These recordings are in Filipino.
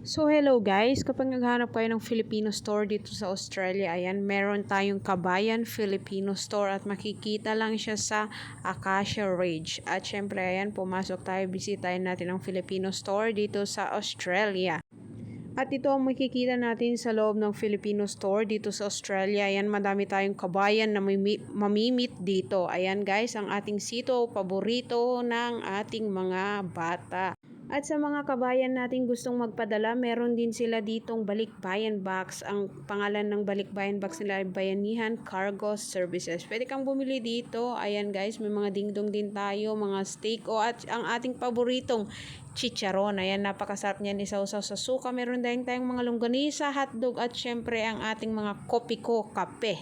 So hello guys, kapag naghanap kayo ng Filipino store dito sa Australia, ayan, meron tayong Kabayan Filipino Store at makikita lang siya sa Acacia Ridge. At syempre ayan, pumasok tayo, bisitahin natin ang Filipino store dito sa Australia. At ito ang makikita natin sa loob ng Filipino store dito sa Australia. Ayan, madami tayong kabayan na mimi- mamimit dito. Ayan guys, ang ating sito, paborito ng ating mga bata. At sa mga kabayan natin gustong magpadala, meron din sila ditong Balikbayan Box. Ang pangalan ng Balikbayan Box nila ay Bayanihan Cargo Services. Pwede kang bumili dito. Ayan guys, may mga dingdong din tayo, mga steak o at ang ating paboritong chicharon. Ayan, napakasarap niyan isawsaw sa suka. Meron din tayong mga longganisa, hotdog at syempre ang ating mga kopiko kape.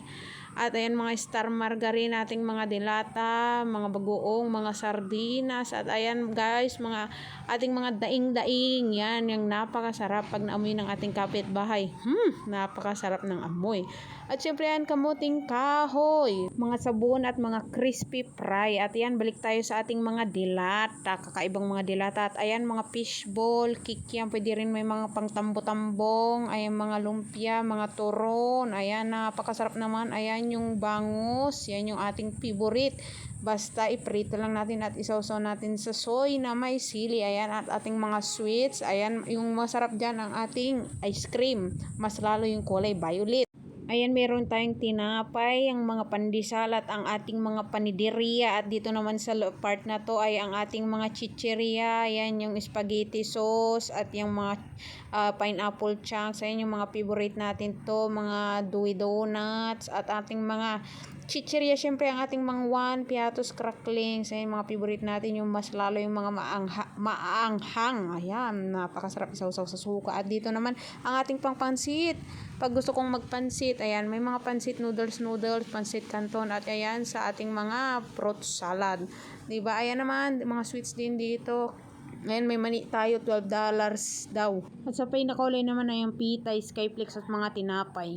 At ayan mga star margarine, ating mga dilata, mga bagoong, mga sardinas. At ayan guys, mga ating mga daing-daing. Yan, yung napakasarap pag naamoy ng ating kapitbahay. Hmm, napakasarap ng amoy. At syempre yan, kamuting kahoy. Mga sabon at mga crispy fry. At yan, balik tayo sa ating mga dilata. Kakaibang mga dilata. At ayan, mga fishball, kikiam. Pwede rin may mga pangtambo-tambong. Ayan, mga lumpia, mga turon. Ayan, napakasarap naman. Ayan, yung bangus. Yan yung ating favorite. Basta iprito lang natin at isawsaw natin sa soy na may sili. Ayan, at ating mga sweets. Ayan, yung masarap dyan ang ating ice cream. Mas lalo yung kulay violet. Ayan, meron tayong tinapay, ang mga pandesal at ang ating mga panideriya. At dito naman sa part na to ay ang ating mga chicheria. Ayan, yung spaghetti sauce at yung mga ah, pineapple chunks. Ayan, yung mga favorite natin to. Mga dewy donuts at ating mga chicheria. Siyempre, ang ating mga one, piatos, cracklings. Ayan, mga favorite natin. Yung mas lalo yung mga maangha, maanghang. Ayan, napakasarap isawsaw sa suka. At dito naman, ang ating pang pansit. Pag gusto kong magpansit, ayan, may mga pansit noodles, noodles, pansit canton, at ayan, sa ating mga fruit salad. 'Di ba Ayan naman, mga sweets din dito. Ayan, may mani tayo, $12 daw. At sa pinakaulay naman ay ang pita, skyflakes at mga tinapay.